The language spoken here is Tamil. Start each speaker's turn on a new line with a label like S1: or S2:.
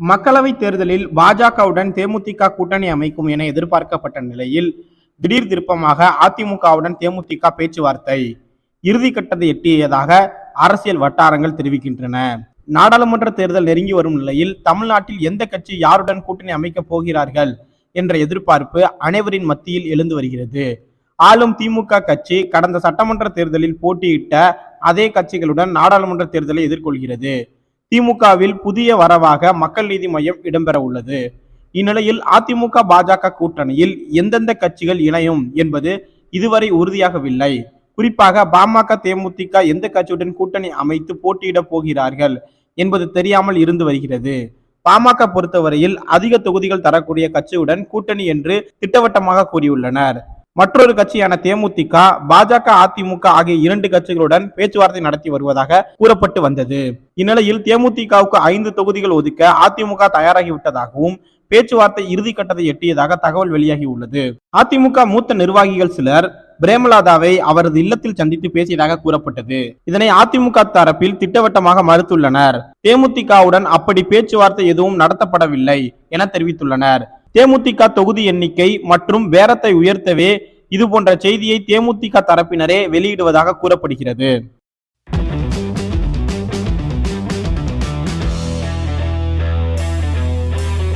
S1: மக்களவை தேர்தலில் பாஜகவுடன் தேமுதிக கூட்டணி அமைக்கும் என எதிர்பார்க்கப்பட்ட நிலையில் திடீர் திருப்பமாக அதிமுகவுடன் தேமுதிக பேச்சுவார்த்தை இறுதி கட்டத்தை எட்டியதாக அரசியல் வட்டாரங்கள் தெரிவிக்கின்றன. நாடாளுமன்ற தேர்தல் நெருங்கி வரும் நிலையில் தமிழ்நாட்டில் எந்த கட்சி யாருடன் கூட்டணி அமைக்கப் போகிறார்கள் என்ற எதிர்பார்ப்பு அனைவரின் மத்தியில் எழுந்து வருகிறது. ஆளும் திமுக கட்சி கடந்த சட்டமன்ற தேர்தலில் போட்டியிட்ட அதே கட்சிகளுடன் நாடாளுமன்ற தேர்தலை எதிர்கொள்கிறது. திமுகவில் புதிய வரவாக மக்கள் நீதி மையம் இடம்பெற உள்ளது. இந்நிலையில் அதிமுக பாஜக கூட்டணியில் எந்தெந்த கட்சிகள் இணையும் என்பது இதுவரை உறுதியாகவில்லை. குறிப்பாக பாமக தேமுதிக எந்த கட்சியுடன் கூட்டணி அமைத்து போட்டியிடப் போகிறார்கள் என்பது தெரியாமல் இருந்து வருகிறது. பாமக பொறுத்தவரையில் அதிக தொகுதிகள் தரக்கூடிய கட்சியுடன் கூட்டணி என்று திட்டவட்டமாக கூறியுள்ளனர். மற்றொரு கட்சியான தேமுதிக பாஜக அதிமுக ஆகிய இரண்டு கட்சிகளுடன் பேச்சுவார்த்தை நடத்தி வருவதாக கூறப்பட்டு வந்தது. இந்நிலையில் தேமுதிகவுக்கு ஐந்து தொகுதிகள் ஒதுக்க அதிமுக தயாராகிவிட்டதாகவும் பேச்சுவார்த்தை இறுதிக்கட்டத்தை எட்டியதாக தகவல் வெளியாகி உள்ளது. அதிமுக மூத்த நிர்வாகிகள் சிலர் பிரேமலாதாவை அவரது இல்லத்தில் சந்தித்து பேசியதாக கூறப்பட்டது. இதனை அதிமுக தரப்பில் திட்டவட்டமாக மறுத்துள்ளனர். தேமுதிகவுடன் அப்படி பேச்சுவார்த்தை எதுவும் நடத்தப்படவில்லை என தெரிவித்துள்ளனர். தேமுதிக தொகுதி எண்ணிக்கை மற்றும் பேரத்தை உயர்த்தவே இது போன்ற செய்தியை தேமுதிக தரப்பினரே வெளியிடுவதாக கூறப்படுகிறது.